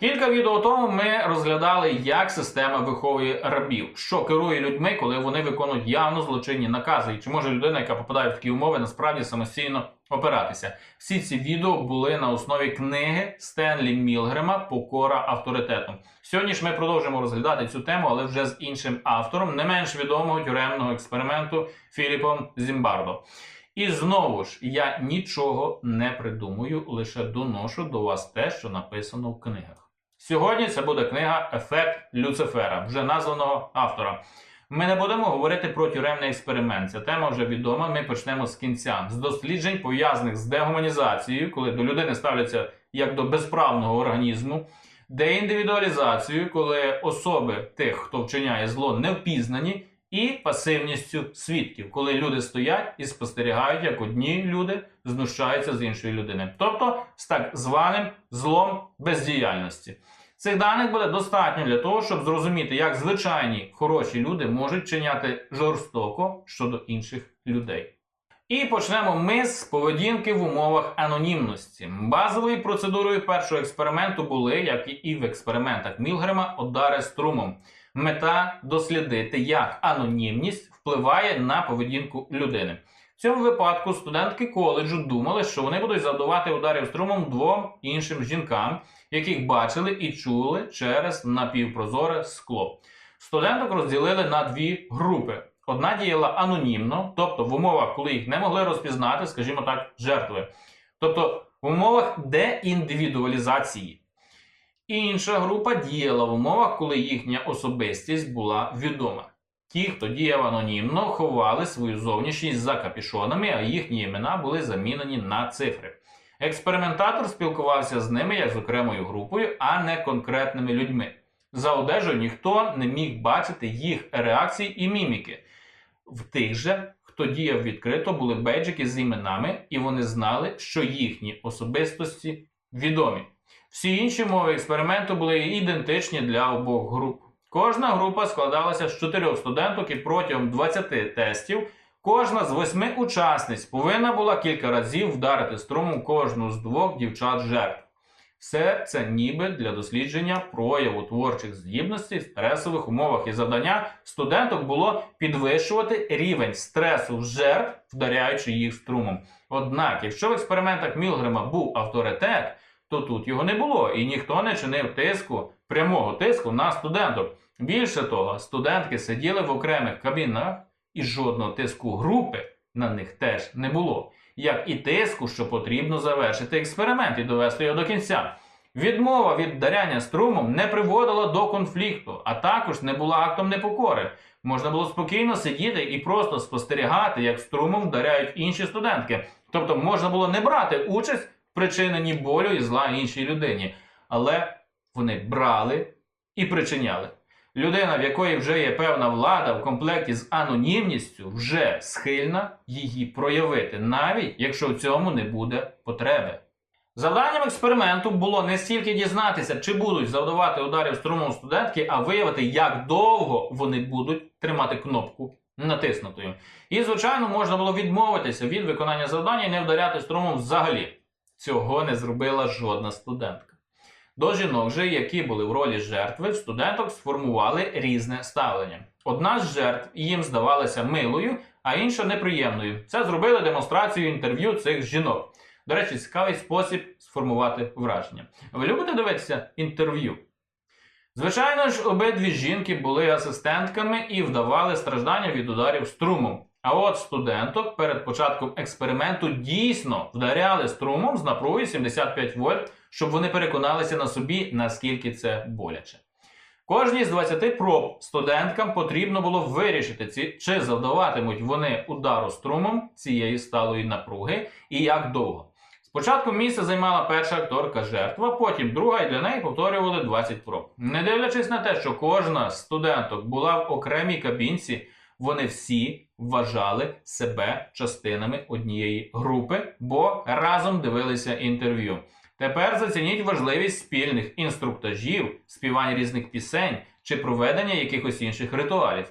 Кілька відео тому ми розглядали, як система виховує рабів, що керує людьми, коли вони виконують явно злочинні накази, і чи може людина, яка попадає в такі умови, насправді самостійно опиратися. Всі ці відео були на основі книги Стенлі Мілгрема Покора авторитету. Сьогодні ж ми продовжимо розглядати цю тему, але вже з іншим автором, не менш відомого тюремного експерименту Філіпом Зімбардо. І знову ж я нічого не придумую, лише доношу до вас те, що написано в книгах. Сьогодні це буде книга Ефект Люцифера, вже названого автора. Ми не будемо говорити про тюремний експеримент. Ця тема вже відома. Ми почнемо з кінця, з досліджень, пов'язаних з дегуманізацією, коли до людини ставляться як до безправного організму, деіндивідуалізацією, коли особи тих, хто вчиняє зло, не впізнані, і пасивністю свідків, коли люди стоять і спостерігають, як одні люди знущаються з іншої людини, тобто з так званим злом бездіяльності. Цих даних буде достатньо для того, щоб зрозуміти, як звичайні хороші люди можуть чиняти жорстоко щодо інших людей. І почнемо ми з поведінки в умовах анонімності. Базовою процедурою першого експерименту були, як і в експериментах Мілгрема, удари струмом. Мета дослідити, як анонімність впливає на поведінку людини. В цьому випадку студентки коледжу думали, що вони будуть завдавати ударів струмом двом іншим жінкам, яких бачили і чули через напівпрозоре скло. Студенток розділили на дві групи. Одна діяла анонімно, тобто в умовах, коли їх не могли розпізнати, скажімо так, жертви. Тобто в умовах деіндивідуалізації. Інша група діяла в умовах, коли їхня особистість була відома. Ті, хто діяв анонімно, ховали свою зовнішність за капішонами, а їхні імена були замінені на цифри. Експериментатор спілкувався з ними як з окремою групою, а не конкретними людьми. За одежею ніхто не міг бачити їх реакції і міміки. В тих же, хто діяв відкрито, були бейджики з іменами, і вони знали, що їхні особистості відомі. Всі інші мови експерименту були ідентичні для обох груп. Кожна група складалася з чотирьох студенток і протягом 20 тестів кожна з восьми учасниць повинна була кілька разів вдарити струмом кожну з двох дівчат жертв. Все це ніби для дослідження прояву творчих здібностей в стресових умовах і завдання студенток було підвищувати рівень стресу в жертв, вдаряючи їх струмом. Однак, якщо в експериментах Мілгрема був авторитет, то тут його не було, і ніхто не чинив тиску, прямого тиску на студенток. Більше того, студентки сиділи в окремих кабінах, і жодного тиску групи на них теж не було. Як і тиску, що потрібно завершити експеримент і довести його до кінця. Відмова від даряння струмом не приводила до конфлікту, а також не була актом непокори. Можна було спокійно сидіти і просто спостерігати, як струмом вдаряють інші студентки. Тобто можна було не брати участь в причиненні болю і зла іншій людині. Але вони брали і причиняли. Людина, в якої вже є певна влада в комплекті з анонімністю, вже схильна її проявити, навіть якщо в цьому не буде потреби. Завданням експерименту було не стільки дізнатися, чи будуть завдавати ударів струмом студентки, а виявити, як довго вони будуть тримати кнопку натиснутою. І, звичайно, можна було відмовитися від виконання завдання і не вдаряти струмом взагалі. Цього не зробила жодна студентка. До жінок же, які були в ролі жертви, в студенток сформували різне ставлення. Одна з жертв їм здавалася милою, а інша неприємною. Це зробили демонстрацію інтерв'ю цих жінок. До речі, цікавий спосіб сформувати враження. Ви любите дивитися інтерв'ю? Звичайно ж, обидві жінки були асистентками і вдавали страждання від ударів струмом. А от студенток перед початком експерименту дійсно вдаряли струмом з напругою 75 вольт, щоб вони переконалися на собі, наскільки це боляче. Кожній з 20 проб студенткам потрібно було вирішити, ці, чи завдаватимуть вони удару струмом цієї сталої напруги і як довго. Спочатку місце займала перша акторка жертва, потім друга, і для неї повторювали 20 проб. Не дивлячись на те, що кожна студенток була в окремій кабінці, вони всі вважали себе частинами однієї групи, бо разом дивилися інтерв'ю. Тепер зацініть важливість спільних інструктажів, співань різних пісень чи проведення якихось інших ритуалів.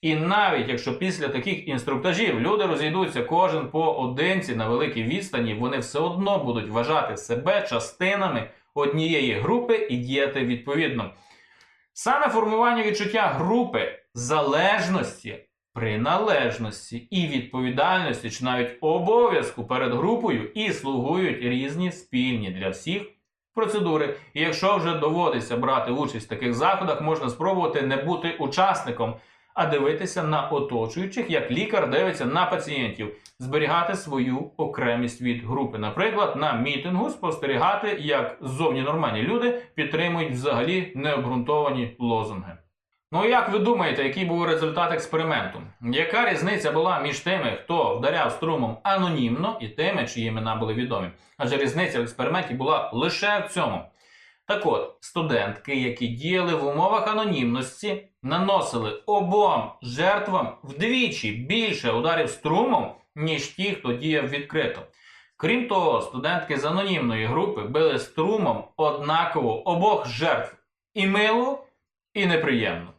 І навіть якщо після таких інструктажів люди розійдуться кожен по одинці на великій відстані, вони все одно будуть вважати себе частинами однієї групи і діяти відповідно. Саме формування відчуття групи залежності, приналежності і відповідальності, чи навіть обов'язку перед групою і слугують різні спільні для всіх процедури. І якщо вже доводиться брати участь в таких заходах, можна спробувати не бути учасником, а дивитися на оточуючих, як лікар дивиться на пацієнтів, зберігати свою окремість від групи. Наприклад, на мітингу спостерігати, як зовні нормальні люди підтримують взагалі необґрунтовані лозунги. Ну як ви думаєте, який був результат експерименту? Яка різниця була між тими, хто вдаряв струмом анонімно, і тими, чиї імена були відомі? Адже різниця в експерименті була лише в цьому. Так от, студентки, які діяли в умовах анонімності, наносили обом жертвам вдвічі більше ударів струмом, ніж ті, хто діяв відкрито. Крім того, студентки з анонімної групи били струмом однаково обох жертв і милу, і неприємну.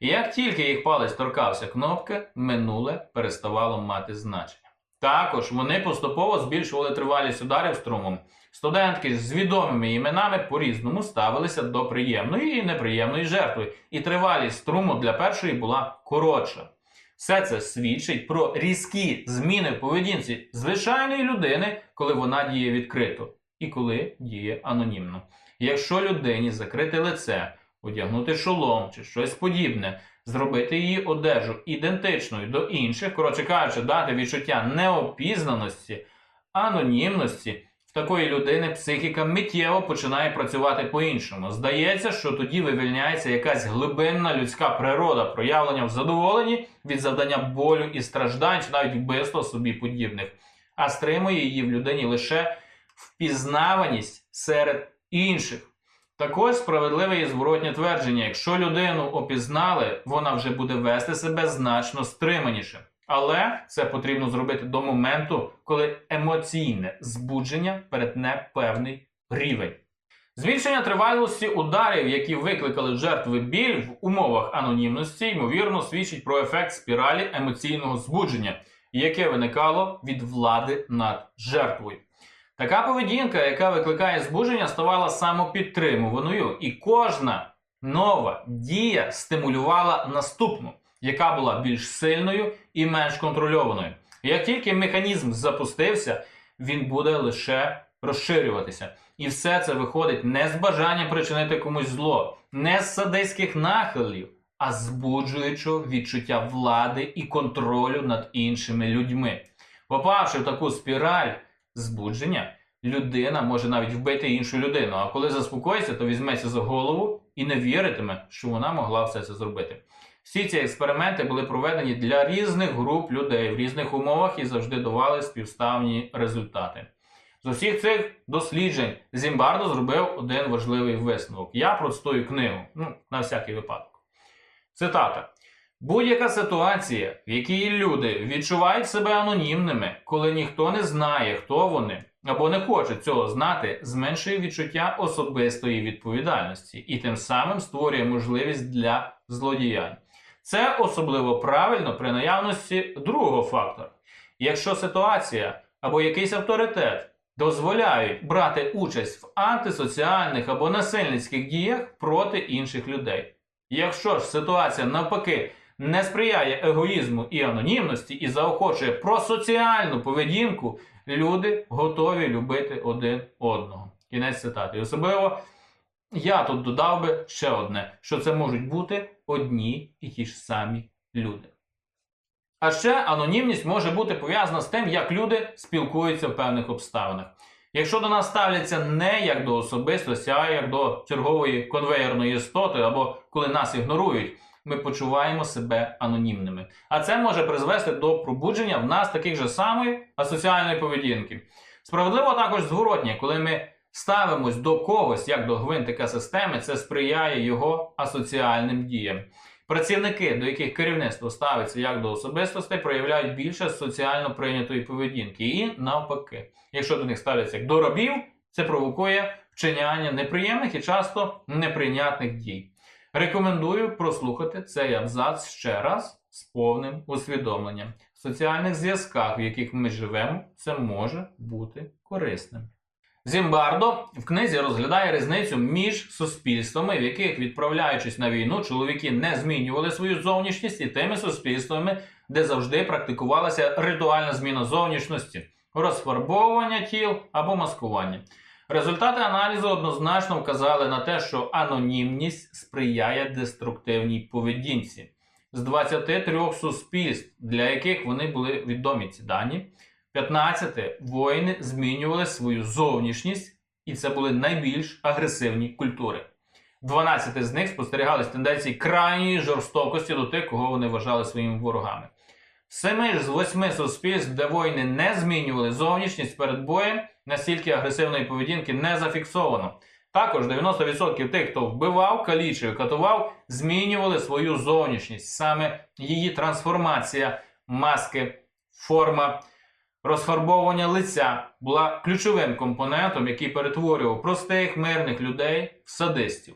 І як тільки їх палець торкався кнопки, минуле переставало мати значення. Також вони поступово збільшували тривалість ударів струмом. Студентки з відомими іменами по-різному ставилися до приємної і неприємної жертви, і тривалість струму для першої була коротша. Все це свідчить про різкі зміни в поведінці звичайної людини, коли вона діє відкрито, і коли діє анонімно. Якщо людині закрити лице, одягнути шолом чи щось подібне, зробити її одежу ідентичною до інших, коротше кажучи, дати відчуття неопізнаності, анонімності, в такої людини психіка миттєво починає працювати по-іншому. Здається, що тоді вивільняється якась глибинна людська природа, проявлення в задоволенні від завдання болю і страждань, чи навіть вбивства собі подібних, а стримує її в людині лише впізнаваність серед інших. Також справедливе і зворотнє твердження: якщо людину опізнали, вона вже буде вести себе значно стриманіше. Але це потрібно зробити до моменту, коли емоційне збудження перетне певний рівень. Збільшення тривалості ударів, які викликали жертви біль в умовах анонімності, ймовірно, свідчить про ефект спіралі емоційного збудження, яке виникало від влади над жертвою. Така поведінка, яка викликає збудження, ставала самопідтримуваною, і кожна нова дія стимулювала наступну, яка була більш сильною і менш контрольованою. Як тільки механізм запустився, він буде лише розширюватися. І все це виходить не з бажання причинити комусь зло, не з садистських нахилів, а збуджуючого відчуття влади і контролю над іншими людьми. Попавши в таку спіраль, збудження, людина може навіть вбити іншу людину. А коли заспокоїться, то візьметься за голову і не віритиме, що вона могла все це зробити. Всі ці експерименти були проведені для різних груп людей в різних умовах і завжди давали співставні результати. З усіх цих досліджень Зімбардо зробив один важливий висновок. Я процитую книгу, ну, на всякий випадок. Цитата. Будь-яка ситуація, в якій люди відчувають себе анонімними, коли ніхто не знає, хто вони, або не хоче цього знати, зменшує відчуття особистої відповідальності і тим самим створює можливість для злодіянь. Це особливо правильно при наявності другого фактора. Якщо ситуація або якийсь авторитет дозволяють брати участь в антисоціальних або насильницьких діях проти інших людей. Якщо ж ситуація навпаки не сприяє егоїзму і анонімності і заохочує про соціальну поведінку, люди готові любити один одного. Кінець цитати. І особливо я тут додав би ще одне: що це можуть бути одні і ті ж самі люди. А ще анонімність може бути пов'язана з тим, як люди спілкуються в певних обставинах. Якщо до нас ставляться не як до особистості, а як до чергової конвейерної істоти, або коли нас ігнорують, ми почуваємо себе анонімними. А це може призвести до пробудження в нас таких же самої асоціальної поведінки. Справедливо також зворотнє, коли ми ставимось до когось як до гвинтика системи, це сприяє його асоціальним діям. Працівники, до яких керівництво ставиться як до особистостей, проявляють більше соціально прийнятої поведінки. І навпаки, якщо до них ставляться як до рабів, це провокує вчиняння неприємних і часто неприйнятних дій. Рекомендую прослухати цей абзац ще раз з повним усвідомленням. В соціальних зв'язках, в яких ми живемо, це може бути корисним. Зімбардо в книзі розглядає різницю між суспільствами, в яких, відправляючись на війну, чоловіки не змінювали свою зовнішність, і тими суспільствами, де завжди практикувалася ритуальна зміна зовнішності, розфарбовування тіл або маскування. Результати аналізу однозначно вказали на те, що анонімність сприяє деструктивній поведінці. З 23 суспільств, для яких вони були відомі ці дані, 15 воїни змінювали свою зовнішність, і це були найбільш агресивні культури. 12 з них спостерігались тенденції крайньої жорстокості до тих, кого вони вважали своїми ворогами. Семи ж з восьми суспільств, де воїни не змінювали зовнішність перед боєм, настільки агресивної поведінки не зафіксовано. Також 90% тих, хто вбивав, калічив, катував, змінювали свою зовнішність. Саме її трансформація, маски, форма, розфарбовування лиця була ключовим компонентом, який перетворював простих мирних людей в садистів.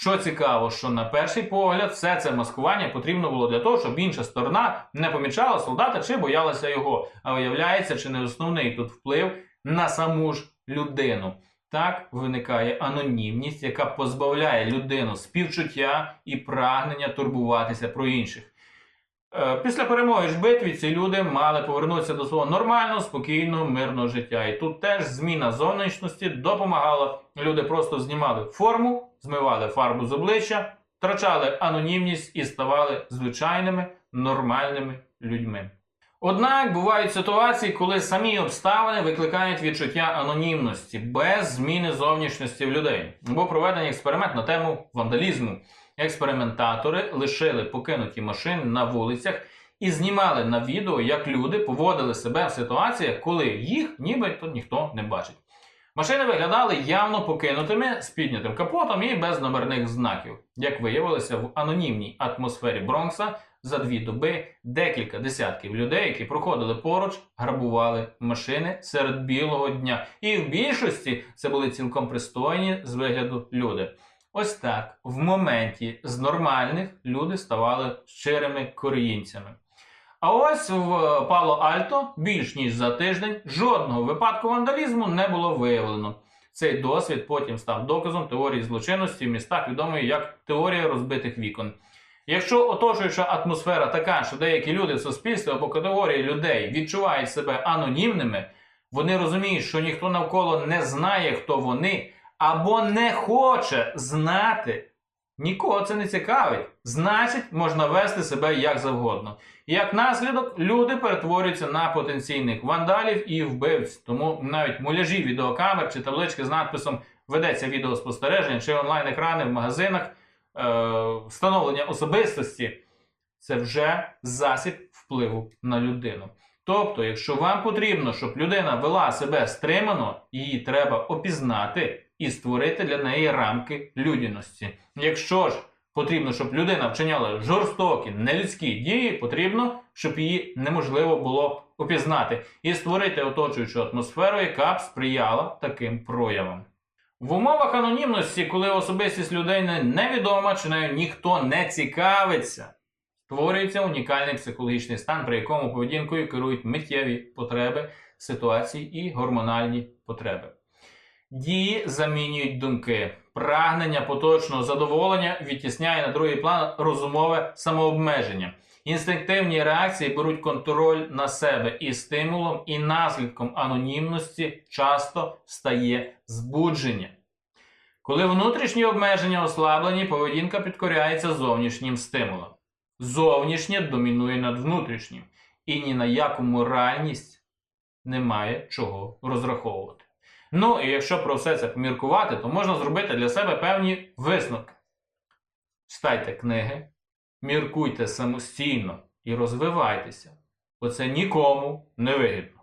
Що цікаво, що на перший погляд все це маскування потрібно було для того, щоб інша сторона не помічала солдата чи боялася його. А виявляється, чи не основний тут вплив на саму ж людину. Так виникає анонімність, яка позбавляє людину співчуття і прагнення турбуватися про інших. Е, Після перемоги ж битві ці люди мали повернутися до свого нормального, спокійного, мирного життя. І тут теж зміна зовнішності допомагала. Люди просто знімали форму, змивали фарбу з обличчя, втрачали анонімність і ставали звичайними нормальними людьми. Однак бувають ситуації, коли самі обставини викликають відчуття анонімності без зміни зовнішності в людей. Був проведений експеримент на тему вандалізму. Експериментатори лишили покинуті машини на вулицях і знімали на відео, як люди поводили себе в ситуаціях, коли їх нібито ніхто не бачить. Машини виглядали явно покинутими з піднятим капотом і без номерних знаків. Як виявилося, в анонімній атмосфері Бронкса за дві доби декілька десятків людей, які проходили поруч, грабували машини серед білого дня. І в більшості це були цілком пристойні з вигляду люди. Ось так в моменті з нормальних люди ставали щирими коріїнцями. А ось в Пало Альто більш ніж за тиждень жодного випадку вандалізму не було виявлено. Цей досвід потім став доказом теорії злочинності в містах, відомої як теорія розбитих вікон. Якщо оточуюча атмосфера така, що деякі люди в суспільстві або категорії людей відчувають себе анонімними, вони розуміють, що ніхто навколо не знає, хто вони, або не хоче знати. Нікого це не цікавить. Значить, можна вести себе як завгодно. Як наслідок, люди перетворюються на потенційних вандалів і вбивць. Тому навіть муляжі відеокамер чи таблички з надписом ведеться відеоспостереження чи онлайн-екрани в магазинах, е- встановлення особистості це вже засіб впливу на людину. Тобто, якщо вам потрібно, щоб людина вела себе стримано, її треба опізнати і створити для неї рамки людяності. Якщо ж потрібно, щоб людина вчиняла жорстокі, нелюдські дії, потрібно, щоб її неможливо було опізнати і створити оточуючу атмосферу, яка б сприяла таким проявам. В умовах анонімності, коли особистість людини невідома чи нею ніхто не цікавиться, створюється унікальний психологічний стан, при якому поведінкою керують миттєві потреби, ситуації і гормональні потреби. Дії замінюють думки. Прагнення поточного задоволення відтісняє на другий план розумове самообмеження. Інстинктивні реакції беруть контроль на себе, і стимулом і наслідком анонімності часто стає збудження. Коли внутрішні обмеження ослаблені, поведінка підкоряється зовнішнім стимулам. Зовнішнє домінує над внутрішнім, і ні на яку моральність немає чого розраховувати. Ну і якщо про все це поміркувати, то можна зробити для себе певні висновки. Читайте книги, міркуйте самостійно і розвивайтеся, бо це нікому не вигідно.